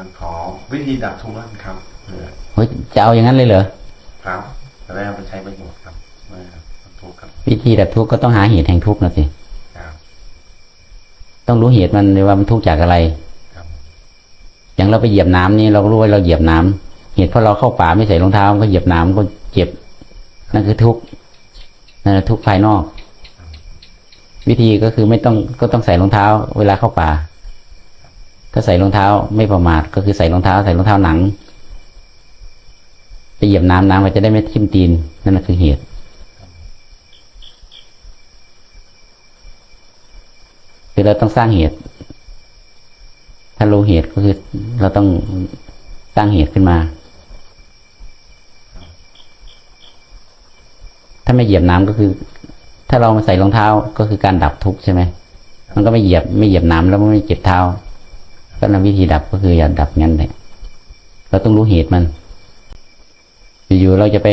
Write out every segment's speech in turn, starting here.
อขอวิธีดับทุกข์แล้วกันครับเพื่อเฮ้ยจะเอาอย่างนั้นเลยเหรอครับจะได้เอาไปใช้ประโยชน์ครับเมื่อทุกข์ครับ วิธีดับทุกข์ก็ต้องหาเหตุแห่งทุกข์นะสิครับต้องรู้เหตุมันเลยว่ามันทุกข์จากอะไรครับอย่างเราไปเหยียบน้ำนี่เราก็รู้ว่าเราเหยียบน้ำเหตุเพราะเราเข้าป่าไม่ใส่รองเท้าก็เหยียบน้ำก็เจ็บ นั่นคือทุกข์นั่นคือทุกข์ภายนอก วิธีก็คือไม่ต้องก็ต้องใส่รองเท้า เวลาเข้าป่า ก็ใส่รองเท้าไม่ประมาทก็คือใส่รองเท้า ใส่รองเท้าหนังไปเหยียบน้ำน้ำก็จะได้ไม่ทิ่มตีนนั่นนะคือเหตุ คือเราต้องสร้างเหตุ ถ้ารู้เหตุก็คือเราต้องสร้างเหตุขึ้นมา ถ้าไม่เหยียบน้ำก็คือ ถ้าเรามาใส่รองเท้าก็คือการดับทุกข์ใช่ไหมมันก็ไม่เหยียบไม่เหยียบน้ำแล้วมันไม่เจ็บเท้า ก็นำวิธีดับก็คืออย่าดับงั้นแหละเราต้องรู้เหตุมัน อยู่ๆเราจะไป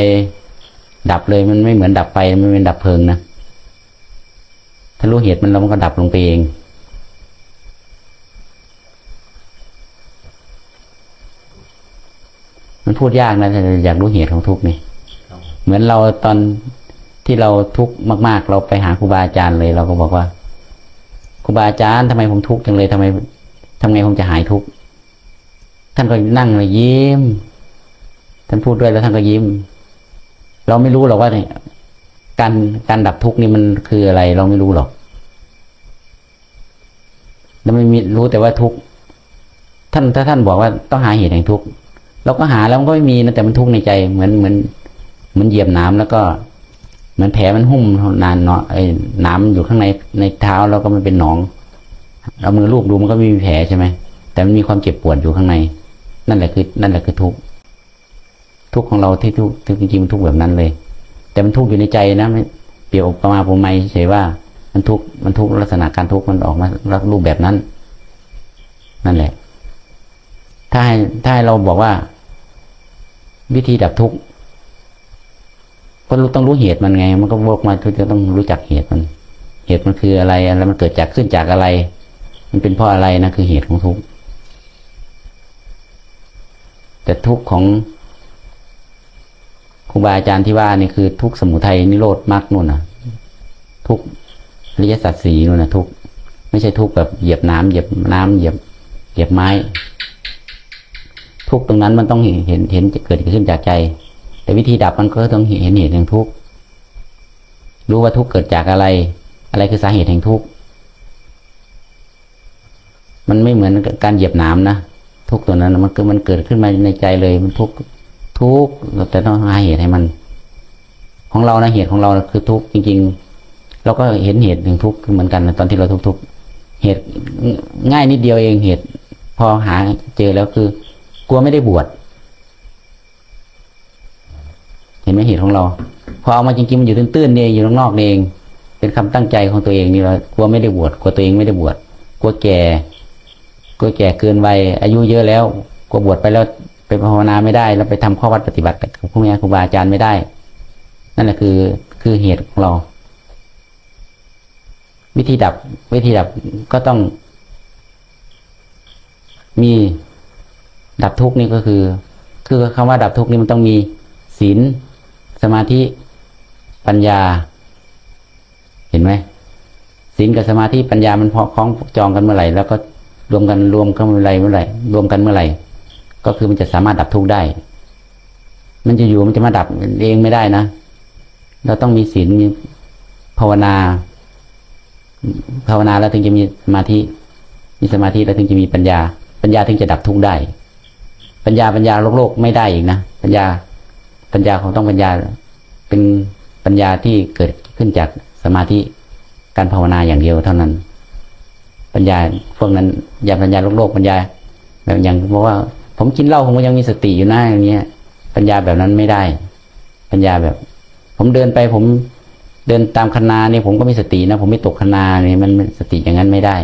ดับเลยมันไม่เหมือนดับไฟมันเป็นดับเพลิงนะถ้ารู้เหตุมันแล้วมันก็ดับลงไปเองมันพูดยากนะถ้าอยากรู้เหตุของทุกข์นี่เหมือนเราตอนที่เราทุกข์มาก ๆ เราไปหาครูบาอาจารย์เลย เราก็บอกว่าครูบาอาจารย์ทำไมผมทุกข์จังเลยทำไม ทำไงผมจะหายทุกข์ท่านก็นั่งเลยยิ้ม ท่านพูดด้วยแล้วท่านก็ยิ้ม เราไม่รู้หรอกว่าเนี่ยการการดับทุกข์นี่มันคืออะไร เราไม่รู้หรอกเราไม่มีรู้แต่ว่าทุกข์ท่านถ้าท่านบอกว่าต้องหาเหตุแห่งทุกข์เราก็หาแล้วมันก็ไม่มีนะแต่มันทุกข์ในใจ เหมือนเหมือนเหมือนเหยียบน้ำแล้วก็เหมือนแผลมันหุ้มนานเนาะไอ้น้ำอยู่ข้างในในเท้าแล้วก็มันเป็นหนอง เอามือลูบดูมันก็ไม่มีแผลใช่ไหมแต่มันมีความเจ็บปวดอยู่ข้างใน นั่นแหละคือ นั่นแหละคือทุกข์ทุกข์ของเราที่ทุกข์จริงๆมันทุกข์แบบนั้นเลย แต่มันทุกข์อยู่ในใจนะเปรียบอุปมาผมไม่เฉยว่า มันทุกข์มันทุกข์ลักษณะการทุกข์มันออกมารูปแบบนั้น นั่นแหละ ถ้าให้ถ้าให้เราบอกว่า วิธีดับทุกข์ก็รู้ต้องรู้เหตุมันไง มันก็วกมาทุกจะต้องรู้จักเหตุมัน เหตุมันคืออะไรอะไรมันเกิดจากขึ้นจากอะไร มันเป็นเพราะอะไรนะคือเหตุของทุกข์แต่ทุกข์ของครูบาอาจารย์ที่ว่านี่คือทุกข์สมุทัยนิโรธมรรคนู่นนะทุกข์ริยสัจสีนู่นนะทุกข์ไม่ใช่ทุกข์แบบเหยียบน้ำเหยียบน้ำเหยียบเหยียบไม้ ทุกข์ตรงนั้นมันต้องเห็นเห็นเห็นจะเกิดขึ้นจากใจ แต่วิธีดับมันก็ต้องเห็นเห็นเหตุแห่งทุกข์รู้ว่าทุกข์เกิดจากอะไร อะไรคือสาเหตุแห่งทุกข์ มันไม่เหมือนการเหยียบหน้ำนะทุกตัวนั้นมันคือมันเกิดขึ้นมาในใจเลย มันทุกทุกแต่ต้องหาเหตุให้มัน ของเรานะเหตุของเราคือทุกจริง ๆ เราก็เห็นเหตุแห่งทุกเหมือนกันนะตอนที่เราทุกข์ๆเหตุง่ายนิดเดียวเองเหตุ พอหาเจอแล้วคือ กลัวไม่ได้บวชเห็นไหมเหตุของเรา พอเอามาจริงๆมันอยู่ตื้นๆนี่เองอยู่ข้างนอกๆเอง เป็นคำตั้งใจของตัวเองนี่เรากลัวไม่ได้บวชกลัวตัวเองไม่ได้บวชกลัวแก่ กลัวแก่เกินวัยอายุเยอะแล้วกลัวบวชไปแล้วไปภาวนาไม่ได้ แล้วไปทำข้อวัดปฏิบัติกับพวกนี้ครูบาอาจารย์ไม่ได้ นั่นแหละคือคือเหตุของเรา วิธีดับวิธีดับก็ต้อง มีดับทุกข์นี่ก็คือ คือคำว่าดับทุกข์นี่มันต้องมีศีลสมาธิปัญญา เห็นไหมศีลกับสมาธิปัญญามันพอคล้องจองกันเมื่อไหร่แล้วก็ รวมกันรวมกันเมื่อไรเมื่อไรรวมกันเมื่อไหร่ ก็คือมันจะสามารถดับทุกข์ได้ มันจะอยู่มันจะมาดับเองไม่ได้นะ เราต้องมีศีลมีภาวนา ภาวนาแล้วถึงจะมีสมาธิ มีสมาธิแล้วถึงจะมีปัญญา ปัญญาถึงจะดับทุกข์ได้ ปัญญาปัญญาโลกโลกไม่ได้อีกนะปัญญาปัญญาของต้องปัญญาเป็นปัญญาที่เกิดขึ้นจากสมาธิการภาวนาอย่างเดียวเท่านั้น ปัญญาพวกนั้นยาปัญญาโลกโลกปัญญา แบบอย่างบอกว่า ผมกินเหล้าผมก็ยังมีสติอยู่นะอย่างเงี้ย ปัญญาแบบนั้นไม่ได้ ปัญญาแบบ ผมเดินไปผมเดินตามคณาเนี่ยผมก็มีสตินะผมไม่ตกคณาเนี่ยมันสติอย่างนั้นไม่ได้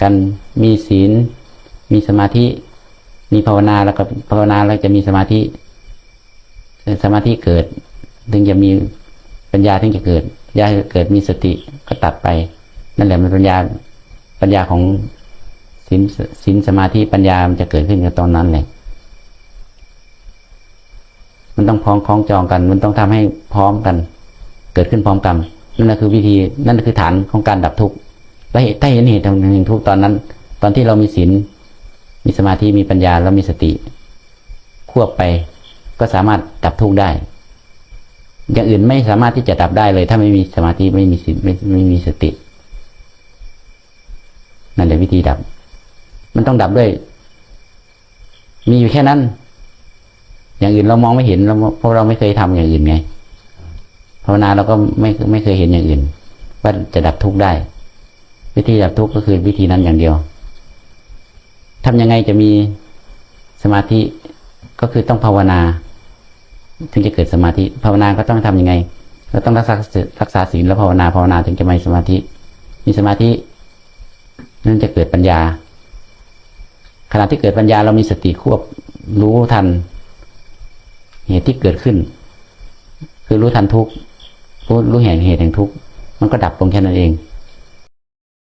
การมีศีล มีสมาธิ มีภาวนาแล้วก็ภาวนาแล้วจะมีสมาธิ สมาธิเกิด ถึงจะมีปัญญาถึงจะเกิดปัญญาเกิดมีสติก็ตัดไป นั่นแหละมันปัญญาปัญญาของศีลศีลสมาธิปัญญามันจะเกิดขึ้นกับตอนนั้นเลยมันต้องพ้องคล้องจองกัน มันต้องทำให้พร้อมกัน เกิดขึ้นพร้อมกันนั่นคือวิธีนั่นคือฐานของการดับทุกข์และเหตุถ้าเห็นเหตุแห่งทุกข์ตอนนั้น ตอนที่เรามีศีลมีสมาธิมีปัญญาแล้วมีสติ ควบไปก็สามารถดับทุกข์ได้ อย่างอื่นไม่สามารถที่จะดับได้เลย ถ้าไม่มีสมาธิไม่มีศีลไม่ไม่มีสติ นั่นแหละวิธีดับ มันต้องดับด้วย มีอยู่แค่นั้น อย่างอื่นเรามองไม่เห็นเราเพราะเราไม่เคยทำอย่างอื่นไงภาวนาเราก็ไม่ไม่เคยเห็นอย่างอื่น ว่าจะดับทุกข์ได้ วิธีดับทุกข์ก็คือวิธีนั้นอย่างเดียวทำยังไงจะมีสมาธิก็คือต้องภาวนา ถึงจะเกิดสมาธิ ภาวนาก็ต้องทำยังไงเราต้องรักษารักษาศีลแล้วภาวนาภาวนาถึงจะมีสมาธิ มีสมาธิ นั่นจะเกิดปัญญา ขณะที่เกิดปัญญาเรามีสติควบรู้ทัน เหตุที่เกิดขึ้น คือรู้ทันทุกรู้รู้แห่งเหตุแห่งทุกข์มันก็ดับลงแค่นั้นเอง